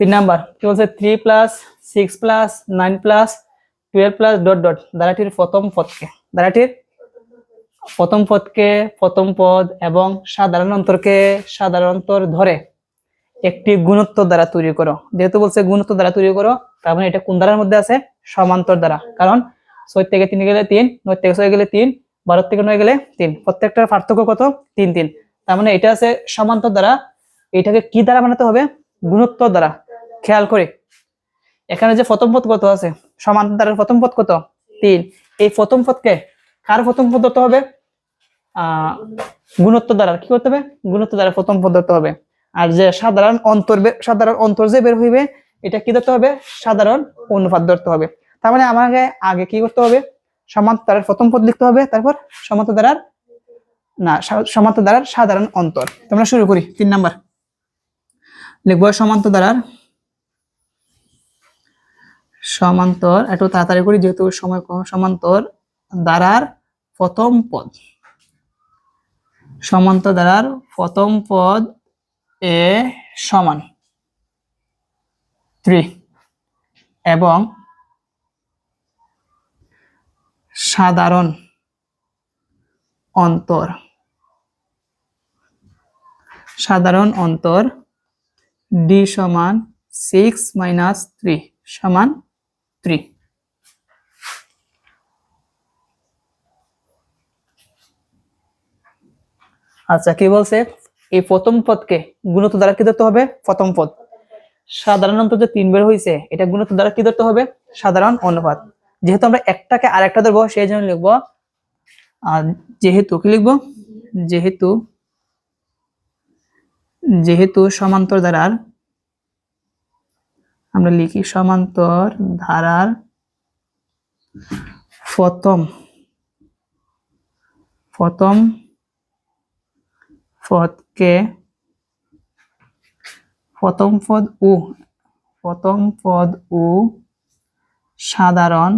তিন নাম্বার, কি বলছে? Three plus six plus nine plus twelve plus dot dot ধারাটির প্রথম পদকে ধারাটির প্রথম পদকে, প্রথম পদ এবং সাধারণ অন্তরকে সাধারণ অন্তর ধরে একটি গুণত্ব দ্বারা তৈরি করো। যেহেতু বলছে গুণত্ব দ্বারা তৈরি করো, তার মানে এটা কোন দ্বারার মধ্যে আছে? সমান্তর দ্বারা। কারণ ছয় থেকে তিন গেলে তিন, নয় থেকে ছয় গেলে তিন, বারো থেকে নয় গেলে তিন। প্রত্যেকটার পার্থক্য কত? তিন তিন। তার মানে এটা আছে সমান্তর দ্বারা। এটাকে কি দ্বারা বানাতে হবে? গুণত্ব দ্বারা। খেয়াল করে। এখানে যে প্রথম পদ কত আছে? সমান্তর দ্বারার প্রথম পদ কত? তিন। এই প্রথম পদকে কার প্রথম পদ ধরতে হবে? আহ গুণত্ব দ্বারা। কি করতে হবে? গুণত্ব দ্বারা প্রথম পদ ধরতে হবে। আর যে সাধারণ অন্তর সাধারণ অন্তর যে বের হইবে, এটা কি ধরতে হবে? সাধারণ অনুপাত ধরতে হবে। তার মানে আমাকে আগে কি করতে হবে? সমান্তর প্রথম পদ লিখতে হবে, তারপর সমান্তর দ্বারার না সমান্তর দ্বারার সাধারণ অন্তর। তোমরা শুরু করি। তিন নাম্বার। লিখব সমান্তর দ্বারার সমান্তর, একটু তাড়াতাড়ি করি যেহেতু সময় কম, সমান্তর দ্বারার প্রথম পদ। সমান্তর দ্বারার প্রথম পদ এ সমান থ্রি এবং সাধারণ অন্তর। সাধারণ অন্তর ডি সমান সিক্স মাইনাস থ্রি সমান থ্রি আচ্ছা কি বলছে? এই প্রথম পদকে গুণত্ব দ্বারা কি ধরতে হবে? প্রথম পদ। সাধারণত যে তিন বের হয়েছে এটা গুণত্ব দ্বারা কি ধরতে হবে? সাধারণ অনুপাত। যেহেতু আমরা একটাকে আর একটা ধরবো সেই জন্য লিখব আর যেহেতু কি লিখব? যেহেতু যেহেতু সমান্তর ধারার আমরা লিখি সমান্তর ধারার প্রথম প্রথম পদকে, প্রথম পদ উ, প্রথম পদ উ সাধারণ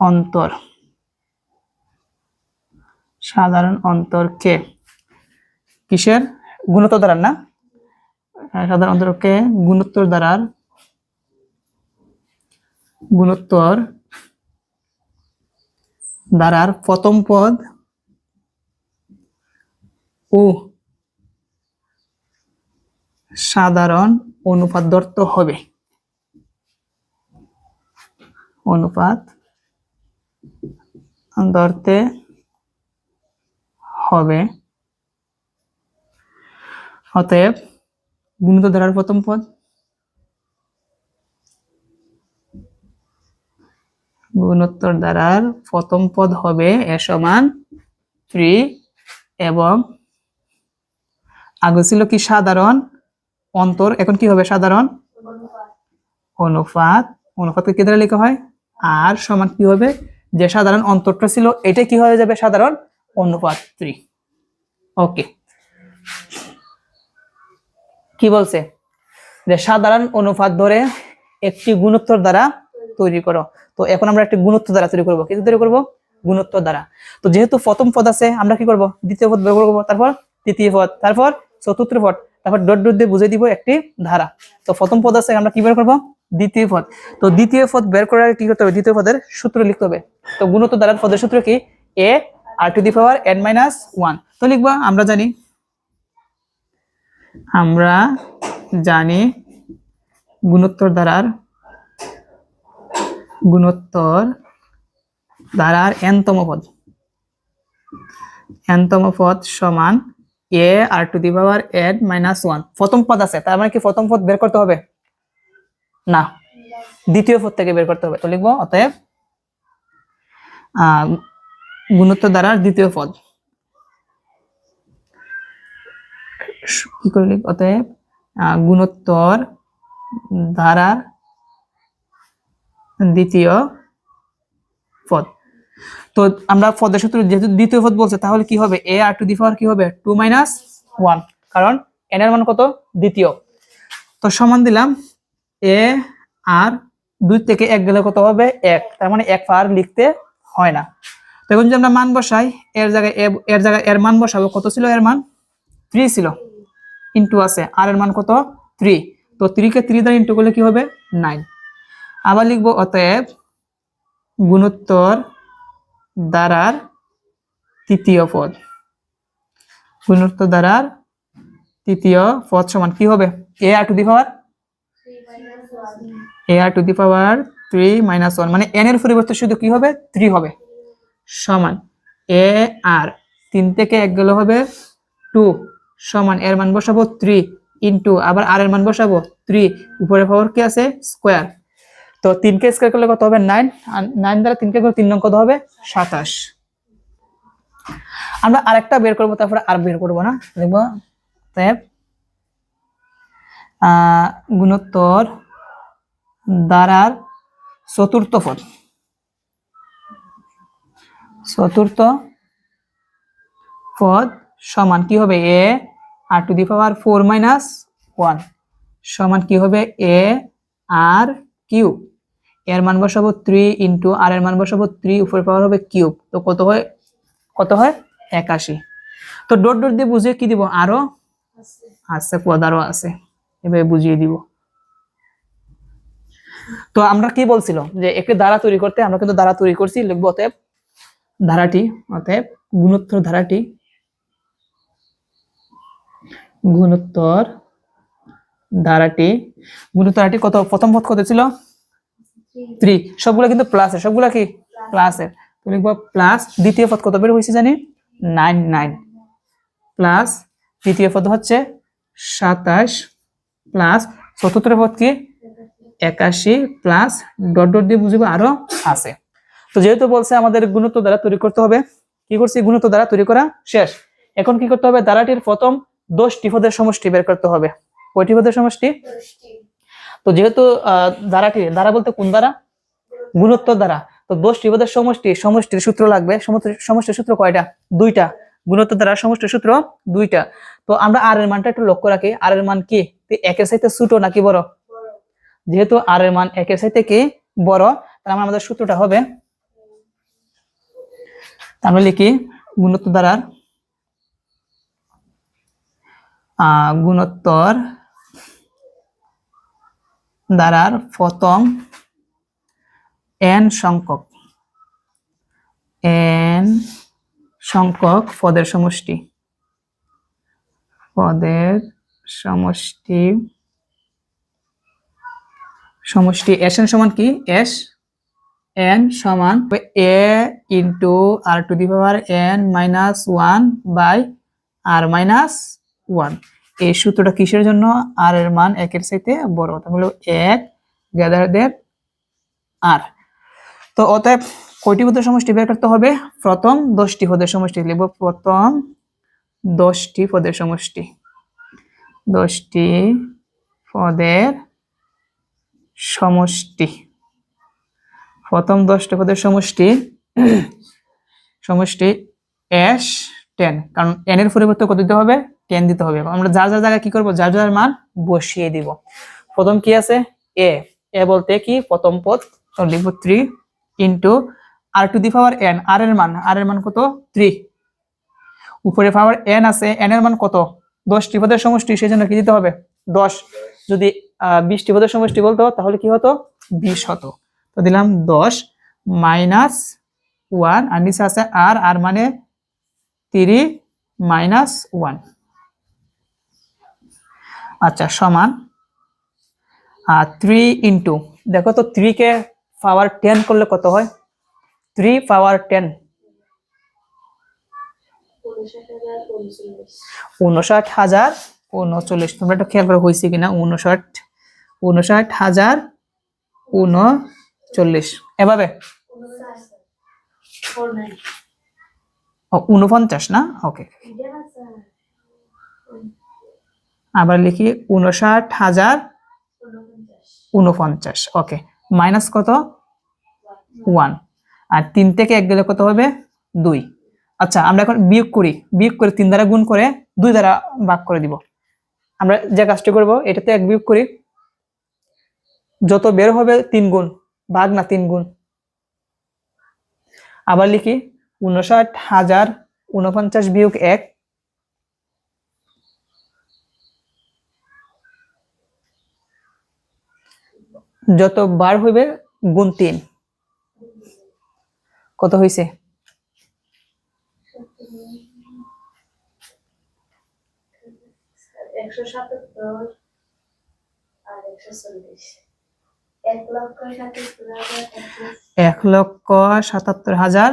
অন্তর। সাধারণ অন্তরকে। কিসের? গুণত দ্বারার না? হ্যাঁ, সাধারণ অন্তরকে গুণোত্তর দ্বারার গুণোত্তর দ্বারার প্রথম পদ ও সাধারণ অনুপাত ধরতে হবে। অনুপাত ধরতে হবে। অতএব গুণিত ধারার প্রথম পদ। গুণোত্তর দ্বারার প্রথম পদ হবে এ সমান থ্রি এবং আগে ছিল কি সাধারণ অন্তর, এখন কি হবে সাধারণ? অনুপাত। অনুপাতকে কি দ্বারা লেখা হয়? আর সমান কি হবে? যে সাধারণ অন্তরটা ছিল, এটা কি হয়ে যাবে সাধারণ? অনুপাত থ্রি। ওকে। কি বলছে? যে সাধারণ অনুপাত ধরে একটি গুণোত্তর দ্বারা তৈরি করো। তো এখন আমরা একটি গুণোত্তর দ্বারা তৈরি করব। কি তৈরি করব? গুণোত্তর দ্বারা। তো যেহেতু প্রথম পদ আছে, আমরা কি করব? দ্বিতীয় পদ বের করব। তারপর তৃতীয় পদ, তারপর চতুর্থ পদ, তারপর ডট ডট দিয়ে বুঝিয়ে দিব একটি ধারা। তো প্রথম পদ আছে, আমরা কি বের করব? দ্বিতীয় পদ। তো দ্বিতীয় পদ বের করার কি করতে হবে? দ্বিতীয় পদের সূত্র লিখতে হবে। তো গুণোত্তর দ্বারার পদের সূত্র কি? A r to the power n minus one তো লিখবা, আমরা জানি আমরা জানি গুণোত্তর দ্বারার গুণোত্তর ধারার এনতম পদ। এনতম পদ সমান a r to the power n minus one. প্রথম পদ আছে, তার মানে কি প্রথম পদ বের করতে হবে? না, দ্বিতীয় পদ থেকে বের করতে হবে। তো লিখব, অতএব গুণোত্তর দ্বারার দ্বিতীয় পদ। কি অতএব গুণোত্তর ধারার দ্বিতীয় পদ। তো আমরা পদের সূত্র যেহেতু দ্বিতীয় পদ বলছে, তাহলে কি হবে? A r to the power কি হবে? টু মাইনাস ওয়ান কারণ এন এর মান কত? দ্বিতীয়। তো সমান দিলাম এ আর দুই থেকে এক গেলে কত হবে? এক। তার মানে এক পাওয়ার লিখতে হয় না। তো এখন যদি আমরা মান বসাই, এর জায়গায় এর জায়গায় এর মান বসাবো, কত ছিল এর মান? থ্রি ছিল। ইন্টু আছে। আর এর মান কত? থ্রি তো থ্রিকে থ্রি দ্বারা ইন্টু করলে কি হবে? নাইন আবার লিখব, অতএব গুণোত্তর দ্বারার তৃতীয় পদ। গুণোত্তর দ্বারার তৃতীয় পদ সমান কি হবে? A r to the power a r to the power three minus one মানে এন এর পরিবর্তে শুধু কি হবে? থ্রি হবে। সমান। এ আর তিন থেকে এক গেলে হবে টু সমান এর মান বসাবো থ্রি ইন্টু আবার আর এর মান বসাবো থ্রি উপরে পাওয়ার কি আছে? স্কোয়ার তো তিনকে স্কোয়ার করলে কত হবে? নাইন আর নাইন দ্বারা তিনকে করে তিন নং কত হবে? সাতাশ। আমরা আরেকটা বের করব, তারপরে আর বের করব না। আহ গুণোত্তর দ্বারার চতুর্থ পদ। চতুর্থ পদ সমান কি হবে? A r to the power four minus one. সমান কি হবে? এ আর কিউব এর মান বসাবো থ্রি ইন্টু আর এর মান বসাবো থ্রি উপরে পাওয়ার হবে কিউব তো কত হয়? কত হয়? একাশি। তো ডট ডট দিয়ে বুঝিয়ে কি দিব? আরও আছে পদ আরও আছে। এভাবে বুঝিয়ে দিব। তো আমরা কি বলছিল? যে একটি ধারা তৈরি করতে আমরা কিন্তু ধারা তৈরি করছি, লিখব অতএব ধারাটি, অতএব গুণোত্তর ধারাটি গুণোত্তর ধারাটি। গুণোত্তর ধারাটি কত? প্রথম পদ কত ছিল? থ্রি সবগুলো কিন্তু প্লাসের সবগুলো কি? প্লাসের তো লিখব প্লাস দ্বিতীয় পদ কত বের হয়েছে জানি? নাইন নাইন প্লাস তৃতীয় পদ হচ্ছে সাতাশ। প্লাস চতুর্থ পদ কি? একাশি। প্লাস ডট ডট দিয়ে বুঝব আরও আছে। তো যেহেতু বলছে আমাদের গুণত্ব দ্বারা তৈরি করতে হবে কি করছি? গুণত্ব দ্বারা তৈরি করা শেষ। এখন কি করতে হবে? দ্বারাটির প্রথম দশটি পদের সমষ্টি বের করতে হবে। কয়টি পদের সমষ্টি? তো যেহেতু দ্বারাটি দ্বারা বলতে কোন দ্বারা গুণোত্তর দ্বারা তো দশটি পদের সমষ্টি সমষ্টির সূত্র লাগবে। সমষ্টি- সমষ্টির সূত্র কয়টা? দুইটা। গুণোত্তর দ্বারা সমষ্টির সূত্র দুইটা। তো আমরা আর এর মানটা একটু লক্ষ্য রাখি। আর এর মান কি? একের সাথে ছোট নাকি বড়? যেহেতু আর এর মান একের সাথে কি? বড়। মানে আমাদের সূত্রটা হবে। আমরা লিখি গুণোত্তর দ্বারার আহ, গুণোত্তর দ্বারার প্রথম এন সংখ্যক। এন সংখ্যক পদের সমষ্টি। পদের সমষ্টি সমষ্টি এস এন সমান কি? এস এন সমান a into r to the power n minus one by r minus one. এই সূত্রটা কিসের জন্য? আর এর মান একের চাইতে বড়। তাহলে এক গ্যাদার দের আর তো অতএব কয়টি পদের সমষ্টি বের করতে হবে? প্রথম দশটি পদের সমষ্টি। লিখব প্রথম দশটি পদের সমষ্টি। দশটি পদের সমষ্টি। প্রথম দশটি পদের সমষ্টি সমষ্টি এস টেন কারণ এন এর পরিবর্তে কত দিতে হবে? টেন দিতে হবে। আমরা যার যার জায়গায় কি করব? যার যার মান বসিয়ে দিব। প্রথম কি আছে? এ। এ বলতে কি? প্রথম পদ তো লিখব three into r to the power n r এর মান আর এর মান কত? থ্রি উপরে পাওয়ার এন আছে এন এর মান কত? দশটি পদের সমষ্টি সেই জন্য কি দিতে হবে? দশ। যদি বিশটি পদের সমষ্টি বলতো তাহলে কি হতো? বিশ হতো। তো দিলাম দশ মাইনাস ওয়ান আর নিচে আছে আর আর মানে থ্রি মাইনাস ওয়ান আচ্ছা সমান। আর থ্রি ইন্টু দেখো তো থ্রি কে পাওয়ার টেন করলে কত হয়? থ্রি পাওয়ার টেন উনষাট হাজার উনচল্লিশ তোমরা একটু খেয়াল করে হয়েছে কিনা? উনষাট উনষাট হাজার উনচল্লিশ এভাবে? ও, উনপঞ্চাশ না? ওকে আবার লিখি উনষাট হাজার উনপঞ্চাশ ওকে। মাইনাস কত? ওয়ান। আর তিন থেকে এক গেলে কত হবে? দুই। আচ্ছা আমরা এখন বিয়োগ করি। বিয়োগ করে তিন দ্বারা গুণ করে দুই দ্বারা ভাগ করে দিব। আমরা যে কাজটি করব, এটাতে এক বিয়োগ করি। যত বের হবে তিন গুণ, ভাগ না তিন গুণ। আবার লিখি উনষাট হাজার উনপঞ্চাশ বিয়োগ এক যত বার হইবে গুণ তিন। কত হইছে? একশো সাতাত্তর আর একশো চল্লিশ। এক লক্ষ সাতাত্তর হাজার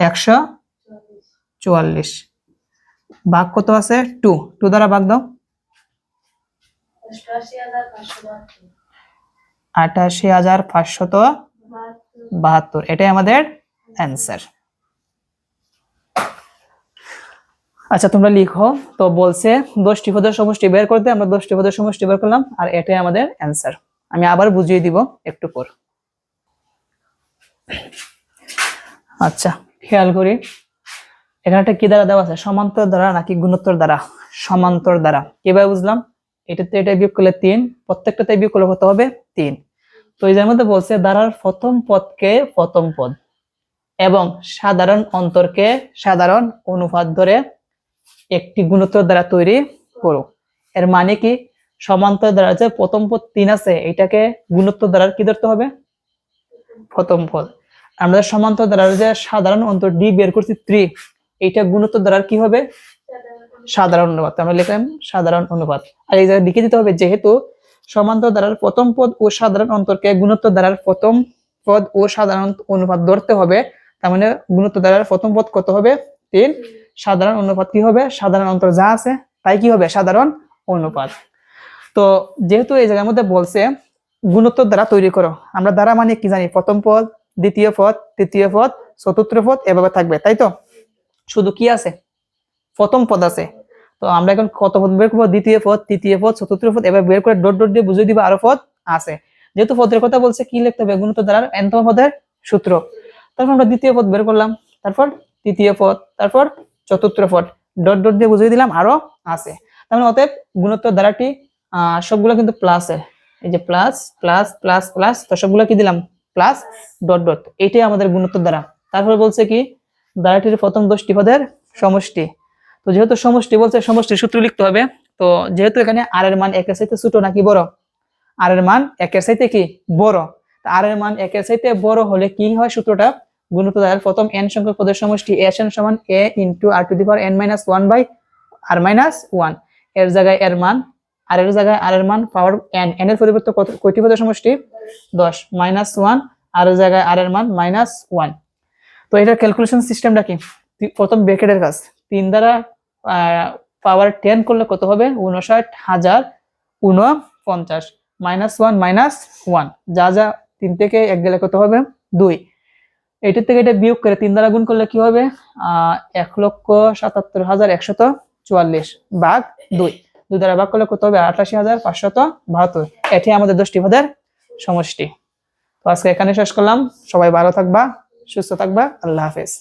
একশো চুয়াল্লিশ। ভাগ কত আছে? টু। টু দ্বারা ভাগ দাও অষ্টআশি হাজার পাঁচশো বাহাত্তর আটাশি হাজার পাঁচশত বাহাত্তর। এটাই আমাদের অ্যান্সার আচ্ছা তোমরা লিখো। তো বলছে, দশটি পদের সমষ্টি বের করতে আমরা দশটি পদের সমষ্টি বের করলাম, আর এটাই আমাদের অ্যান্সার আমি আবার বুঝিয়ে দিব একটু পর। আচ্ছা খেয়াল করি। এখানে একটা কি দ্বারা দেওয়া আছে? সমান্তর দ্বারা নাকি গুণোত্তর দ্বারা? সমান্তর দ্বারা। কীভাবে বুঝলাম? এটাতে এটা বিয়োগ করলে তিন, প্রত্যেকটাতে বিয়োগ করলে কত হবে? তিন। তো এই যার মধ্যে বলছে, দ্বারার প্রথম পদকে প্রথম পদ এবং সাধারণ অন্তরকে সাধারণ অনুপাত ধরে একটি গুণোত্তর দ্বারা তৈরি করো এর মানে কি? সমান্তর দ্বারা যে প্রথম পদ তিন আছে, এটাকে গুণোত্তর দ্বারা কি ধরতে হবে? প্রথম পদ। আমরা সমান্তর দ্বারা যে সাধারণ অন্তর ডি বের করছি থ্রি এইটা গুণোত্তর দ্বারা কি হবে? সাধারণ অনুপাত। আমরা লিখলাম সাধারণ অনুপাত। আর এই জায়গায় লিখে দিতে হবে যেহেতু সমান্তর দ্বারার প্রথম পদ ও সাধারণ অন্তরকে গুণোত্তর দ্বারার প্রথম পদ ও সাধারণ অনুপাত ধরতে হবে। তার মানে গুণোত্তর দ্বারার প্রথম পদ কত হবে? তিন। সাধারণ অনুপাত কি হবে? সাধারণ অন্তর যা আছে, তাই কি হবে? সাধারণ অনুপাত। তো যেহেতু এই জায়গার মধ্যে বলছে গুণোত্তর দ্বারা তৈরি করো, আমরা দ্বারা মানে কি জানি? প্রথম পদ, দ্বিতীয় পদ, তৃতীয় পদ, চতুর্থ পদ, এভাবে থাকবে, তাই তো? শুধু কি আছে? প্রথম পদ আছে। তো আমরা এখন কত পদ বের করব? দ্বিতীয় পদ, তৃতীয় পদ, চতুর্থ পদ, এবার বের করে ডট ডট দিয়ে বুঝিয়ে দিবা আরও পদ আছে। যেহেতু পদের কথা বলছে, কি লিখতে হবে? গুণিত দ্বারা এনতম পদের সূত্র। তারপর আমরা দ্বিতীয় পদ বের করলাম। তারপর তৃতীয় পদ, তারপর চতুর্থ পদ। ডট ডট দিয়ে বুঝিয়ে দিলাম আরও আছে। তার মানে অতএব গুণোত্তর দ্বারাটি সবগুলো কিন্তু প্লাসের এই যে প্লাস প্লাস প্লাস প্লাস তো সবগুলো কি দিলাম? প্লাস ডট ডট এইটাই আমাদের গুণোত্তর দ্বারা। তারপরে বলছে কি? দ্বারাটির প্রথম দশটি পদের সমষ্টি। তো যেহেতু সমষ্টি বলছে সমষ্টির সূত্র লিখতে হবে, তো যেহেতু এখানে আর এর মান একের সাথে ছোট নাকি বড়? আর এর মান একের সাথে কি বড়? আর এর মান একের সাথে বড় হলে কি হয় সূত্রটা? গুণিত দ্বারা প্রথম এন সংখ্যক পদের সমষ্টি এস এন সমান a into r to the power n minus one by r minus ওয়ানের জায়গায় এর মান আর এর জায়গায় আর এর মান পাওয়ার এন এন এর পরিবর্তে কত, কয়টি পদের সমষ্টি? দশ। মাইনাস ওয়ান আর এর জায়গায় আর এর মান মাইনাস ওয়ান তো এটার ক্যালকুলেশন সিস্টেমটা কি? প্রথম ব্র্যাকেটের কাজ। তিন দ্বারা পাওয়ার টেন করলে কত হবে? উনষাট হাজার উনপঞ্চাশ। মাইনাস ওয়ান মাইনাস ওয়ান যা যা, তিন থেকে এক গেলে কত হবে? দুই। এটির থেকে এটা বিয়োগ করে তিন দ্বারা গুণ করলে কি হবে? এক লক্ষ সাতাত্তর হাজার একশত চুয়াল্লিশ ভাগ দুই। দুই দ্বারা ভাগ করলে কত হবে? আটাশি হাজার পাঁচশত বাহাত্তর। এটি আমাদের দশটি পদের সমষ্টি। তো আজকে এখানে শেষ করলাম। সবাই ভালো থাকবা, সুস্থ থাকবা। আল্লাহ হাফেজ।